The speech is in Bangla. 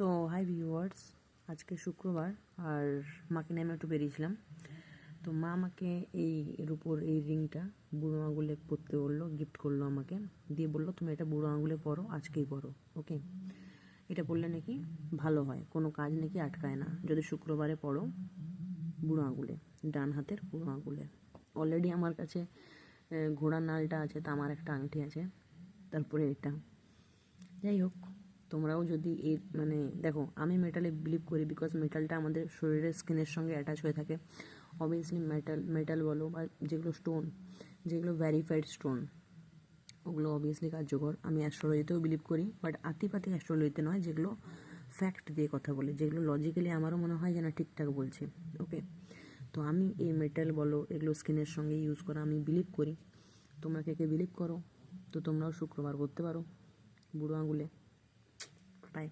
সো হাই ভিউয়ার্স আজকে শুক্রবার, আর মাকে নিয়ে আমি একটু বেরিয়েছিলাম। তো মা আমাকে এই এর উপর এই রিংটা বুড়ো আঙুলে পরতে বলল গিফট করল আমাকে। দিয়ে বলল, তুমি এটা বুড়ো আঙুলে পরো, আজকেই পরো ওকে এটা পরলে নাকি ভালো হয়, কোনো কাজ নাকি আটকায় না। যদি শুক্রবারে পড়ো বুড়ো আঙুলে, ডান হাতের বুড়ো আঙুলে। অলরেডি আমার কাছে ঘোড়ার নালটা আছে, তামার একটা আংটি আছে, তারপরে এটা। যাই হোক তোমরাও যদি এই মানে দেখো, আমি মেটালে বিলিভ করি বিকজ মেটালটা আমাদের শরীরের স্কিনের সঙ্গে অ্যাটাচ হয়ে থাকে। অবভিয়াসলি মেটাল মেটাল বলো বা যেগুলো স্টোন যেগুলো ভ্যারিফাইড স্টোন ওগুলো অবভিয়াসলি কার্যকর। আমি অ্যাস্ট্রোলজিতেও বিলিভ করি বাট আতিপাতি অ্যাস্ট্রোলজিতে নয়, যেগুলো ফ্যাক্ট দিয়ে কথা বলে, যেগুলো লজিক্যালি আমারও মনে হয় যে না ঠিকঠাক বলছে ওকে তো আমি এই মেটাল বলো, এগুলো স্কিনের সঙ্গে ইউজ করা আমি বিলিভ করি। তোমরা কে কে বিলিভ করো, তো তোমরাও শুক্রবার করতে পারো, বুড়ো আঙুলে। Bye.